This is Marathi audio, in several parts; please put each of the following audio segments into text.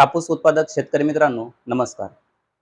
कापूस उत्पादक शेतकरी मित्रांनो नमस्कार.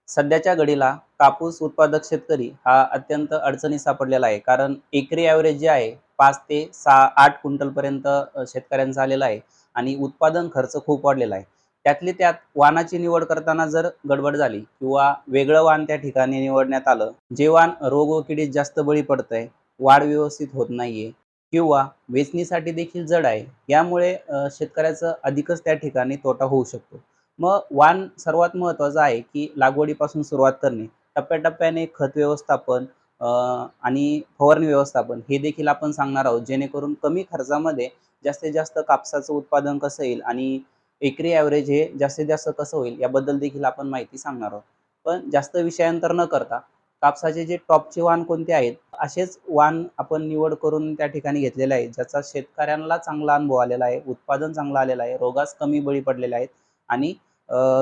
सध्याच्या घडीला कापूस उत्पादक शेतकरी हा अत्यंत अडचणी सापडलेला आहे. कारण एकरी ॲव्हरेज जे आहे पाच ते सहा आठ क्विंटलपर्यंत शेतकऱ्यांचा आलेला आहे आणि उत्पादन खर्च खूप वाढलेला आहे. त्यातली त्यात वाहनाची निवड करताना जर गडबड झाली किंवा वेगळं वाण त्या ठिकाणी निवडण्यात आलं जे वाण रोग व किडीत जास्त बळी पडतंय वाढ व्यवस्थित होत नाहीये किंवा वेचणीसाठी देखील जड आहे यामुळे शेतकऱ्याचं अधिकच त्या ठिकाणी तोटा होऊ शकतो. मग वाण सर्वात महत्त्वाचं आहे की लागवडीपासून सुरुवात करणे. टप्प्याटप्प्याने खत व्यवस्थापन आणि फवारणी व्यवस्थापन हे देखील आपण सांगणार आहोत. जेणेकरून कमी खर्चामध्ये जास्तीत जास्त कापसाचं उत्पादन कसं येईल आणि एकरी ॲव्हरेज हे जास्तीत जास्त कसं होईल याबद्दल देखील आपण माहिती सांगणार आहोत. पण जास्त विषयांतर न करता कापसाचे जे टॉपचे वाण कोणते आहेत असेच वाण आपण निवड करून त्या ठिकाणी घेतलेले आहे ज्याचा शेतकऱ्यांना चांगला अनुभव आलेला आहे उत्पादन चांगलं आलेलं आहे रोगास कमी बळी पडलेले आहेत आणि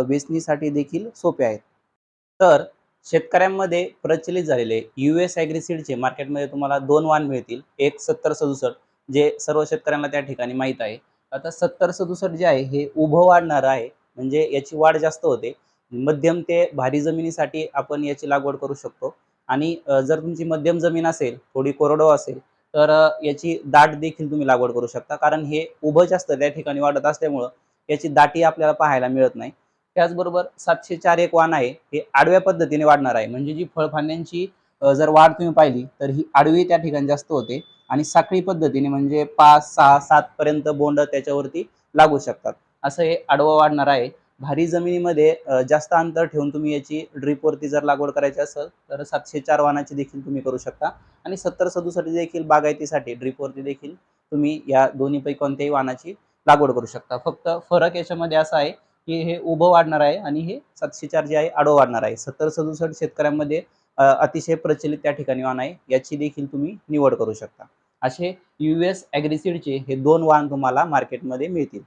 वेचणीसाठी देखील सोपे आहेत. तर शेतकऱ्यांमध्ये प्रचलित झालेले यू एस ॲग्रिसीडचे मार्केटमध्ये तुम्हाला दोन वाण मिळतील. एक सत्तर सदुसष्ट जे सर्व शेतकऱ्यांना त्या ठिकाणी माहीत आहे. आता सत्तर सदुसष्ट जे आहे हे उभं वाढणारं आहे. म्हणजे याची वाढ जास्त होते. मध्यम ते भारी जमिनीसाठी आपण याची लागवड करू शकतो. आणि जर तुमची मध्यम जमीन असेल थोडी कोरडो असेल तर याची दाट देखील तुम्ही लागवड करू शकता. कारण हे उभं जास्त त्या ठिकाणी वाढत असल्यामुळं याची दाटी आपल्याला पाहायला मिळत नाही. त्याचबरोबर सातशे चार एक वाण आहे हे आडव्या पद्धतीने वाढणार आहे. म्हणजे जी फळफांद्यांची जर वाढ तुम्ही पाहिली तर ही आडवी त्या ठिकाणी जास्त होते आणि साखळी पद्धतीने म्हणजे पाच सहा सात पर्यंत बोंड त्याच्यावरती लागू शकतात. असं हे आडवं वाढणार आहे. भारी जमिनीमध्ये जास्त अंतर ठेवून तुम्ही याची ड्रीपवरती जर लागवड करायची असेल तर सातशे चार वाणाची देखील तुम्ही करू शकता. आणि सत्तर सदुसाठी देखील बागायतीसाठी ड्रीपवरती देखील तुम्ही या दोन्हीपैकी कोणत्याही वाणाची लागवड करू शकता. फक्त फरक याच्यामध्ये असा आहे की हे उभं वाढणार आहे आणि हे सातशे चार जे आहे आडो वाढणार आहे. सत्तर सदुसष्ट शेतकऱ्यांमध्ये अतिशय प्रचलित त्या ठिकाणी वाण आहे. याची देखील तुम्ही निवड करू शकता. असे यू एस ॲग्रिसीडचे हे दोन वाण तुम्हाला मार्केटमध्ये मिळतील.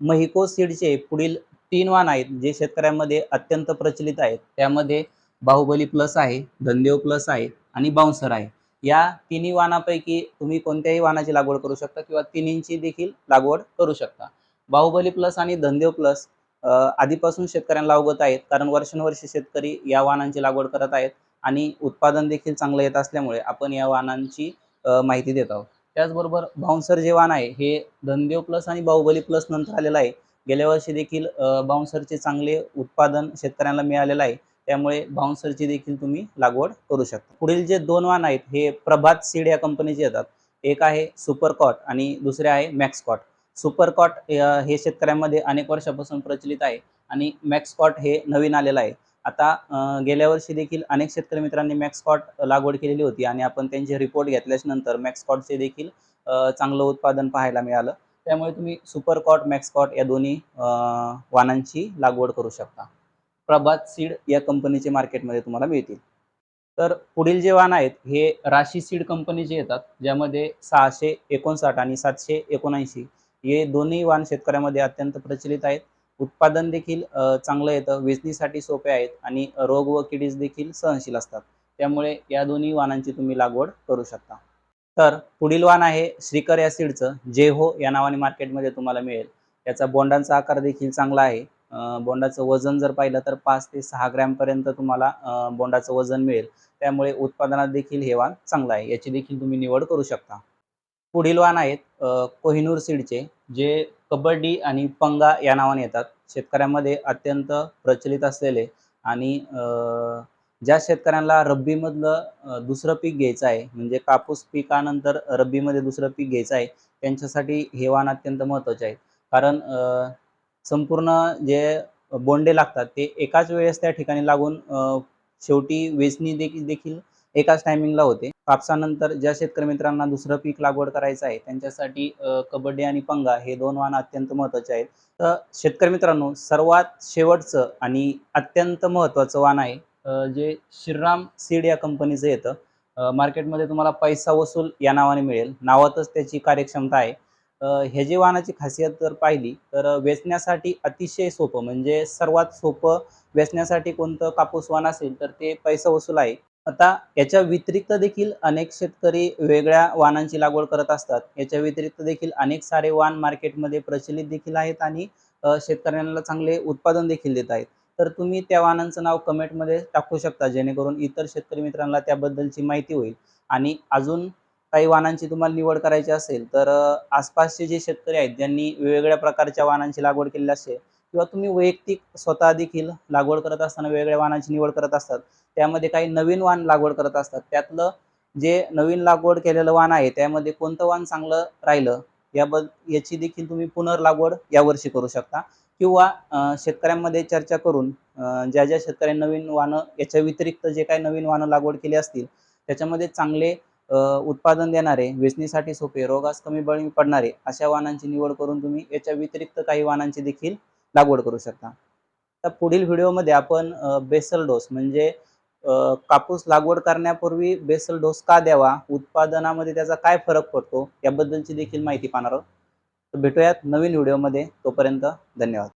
महिको सीडचे पुढील तीन वाण आहेत जे शेतकऱ्यांमध्ये अत्यंत प्रचलित आहेत. त्यामध्ये बाहुबली प्लस आहे धनदेव प्लस आहे आणि बाउन्सर आहे. या तिन्ही वाणापैकी तुम्ही कोणत्याही वाणाची लागवड करू शकता किंवा तिन्हींची देखील लागवड करू शकता. बाहुबली प्लस आणि धनदेव प्लस आधीपासून शेतकऱ्यांना अवगत आहेत कारण वर्षानुवर्षे शेतकरी या वाहनांची लागवड करत आहेत आणि उत्पादन देखील चांगलं येत असल्यामुळे आपण या वाहनांची माहिती देत आहोत. त्याचबरोबर बाउन्सर जे वाहन आहे हे धनदेव प्लस आणि बाहुबली प्लस नंतर आलेलं आहे. गेल्या वर्षी देखील बाउन्सरचे चांगले उत्पादन शेतकऱ्यांना मिळालेलं आहे. त्यामुळे बाउन्सरची देखील तुम्ही लागवड करू शकता. पुढील जे दोन वाण आहेत हे प्रभात सीड या कंपनीचे येतात. एक आहे सुपरकॉट आणि दुसरे आहे मॅक्सकॉट सुपरकॉट कॉट हे शेतकऱ्यांमध्ये अनेक वर्षापासून प्रचलित आहे आणि मॅक्सकॉट हे नवीन आलेलं आहे. आता गेल्या वर्षी देखील अनेक शेतकरी मित्रांनी मॅक्सकॉट लागवड केलेली होती आणि आपण त्यांचे रिपोर्ट घेतल्याच्या नंतर मॅक्सकॉटचे देखील चांगलं उत्पादन पाहायला मिळालं. त्यामुळे तुम्ही सुपरकॉट मॅक्सकॉट या दोन्ही वाणांची लागवड करू शकता. प्रभात सीड या कंपनीचे मार्केटमध्ये तुम्हाला मिळतील. तर पुढील जे वाण आहेत हे राशी सीड कंपनीचे येतात ज्यामध्ये सहाशे एकोणसाठ आणि सातशे एकोणऐंशी हे दोन्ही वाण शेतकऱ्यामध्ये अत्यंत प्रचलित आहेत. उत्पादन देखील चांगलं येतं वेचणीसाठी सोपे आहेत आणि रोग व किडीस देखील सहनशील असतात. त्यामुळे या दोन्ही वाहनांची तुम्ही लागवड करू शकता. तर पुढील वाण आहे श्रीकर या सीडचं जे हो या नावाने मार्केटमध्ये तुम्हाला मिळेल. याचा बोंडांचा आकार देखील चांगला आहे. बोंडाचं वजन जर पाहिलं तर पाच ते सहा ग्रॅमपर्यंत तुम्हाला बोंडाचं वजन मिळेल. त्यामुळे उत्पादनात देखील हे वाण चांगलं आहे. याची देखील तुम्ही निवड करू शकता. पुढील वाण आहेत कोहिनूर सीडचे जे कबड्डी आणि पंगा या नावाने येतात. शेतकऱ्यांमध्ये अत्यंत प्रचलित असलेले आणि अ, ज्या शेतकऱ्यांना रब्बीमधलं दुसरं पीक घ्यायचं आहे म्हणजे कापूस पिकानंतर रब्बीमध्ये दुसरं पीक घ्यायचं आहे त्यांच्यासाठी हे वाण अत्यंत महत्त्वाचे आहे. कारण संपूर्ण जे बोंडे लागतात ते एकाच वेळेस त्या ठिकाणी लागून शेवटी वेचणी देखील देखील एकाच टायमिंगला होते. कापसानंतर ज्या शेतकरी मित्रांना दुसरं पीक लागवड करायचं आहे त्यांच्यासाठी कबड्डी आणि पंगा हे दोन वाहन अत्यंत महत्त्वाचे आहेत. तर शेतकरी मित्रांनो सर्वात शेवटचं आणि अत्यंत महत्त्वाचं वाहन आहे जे श्रीराम सीड या कंपनीचं येतं. मार्केटमध्ये तुम्हाला पैसा वसूल या नावाने मिळेल. नावातच त्याची कार्यक्षमता आहे. हे जे वाहनाची खासियत जर पाहिली तर वेचण्यासाठी अतिशय सोपं म्हणजे सर्वात सोपं वेचण्यासाठी कोणतं कापूस वाहन असेल तर ते पैसा वसूल आहे. आता याच्या व्यतिरिक्त देखील अनेक शेतकरी वेगळ्या वाहनांची लागवड करत असतात. याच्या व्यतिरिक्त देखील अनेक सारे वाहन मार्केटमध्ये प्रचलित देखील आहेत आणि शेतकऱ्यांना चांगले उत्पादन देखील देत आहेत. तर तुम्ही त्या वाहनांचं नाव कमेंटमध्ये टाकू शकता जेणेकरून इतर शेतकरी मित्रांना त्याबद्दलची माहिती होईल. आणि अजून काही वाहनांची तुम्हाला निवड करायची असेल तर आसपासचे जे शेतकरी आहेत ज्यांनी वेगवेगळ्या प्रकारच्या वाहनांची लागवड केलेली असते किंवा तुम्ही वैयक्तिक स्वतः देखील लागवड करत असताना वेगवेगळ्या वाहनांची निवड करत असतात त्यामध्ये काही नवीन वाहन लागवड करत असतात त्यातलं जे नवीन लागवड केलेलं वाहन आहे त्यामध्ये कोणतं वाहन चांगलं राहिलं याबद याची देखील तुम्ही पुनर्लागवड यावर्षी करू शकता किंवा शेतकऱ्यांमध्ये चर्चा करून ज्या ज्या शेतकऱ्यांनी नवीन वाहनं याच्या व्यतिरिक्त जे काही नवीन वाहनं लागवड केली असतील त्याच्यामध्ये चांगले उत्पादन देणारे वेचणीसाठी सोपे रोगास कमी बळी पडणारे अशा वाहनांची निवड करून तुम्ही याच्या व्यतिरिक्त काही वाहनांची देखील लागवड करू शकता. तर पुढील व्हिडिओमध्ये आपण बेसल डोस म्हणजे कापूस लागवड करण्यापूर्वी बेसल डोस का द्यावा उत्पादनामध्ये त्याचा काय फरक पडतो याबद्दलची देखील माहिती पाहणार आहोत. भेटूयात नवीन व्हिडिओमध्ये तोपर्यंत धन्यवाद.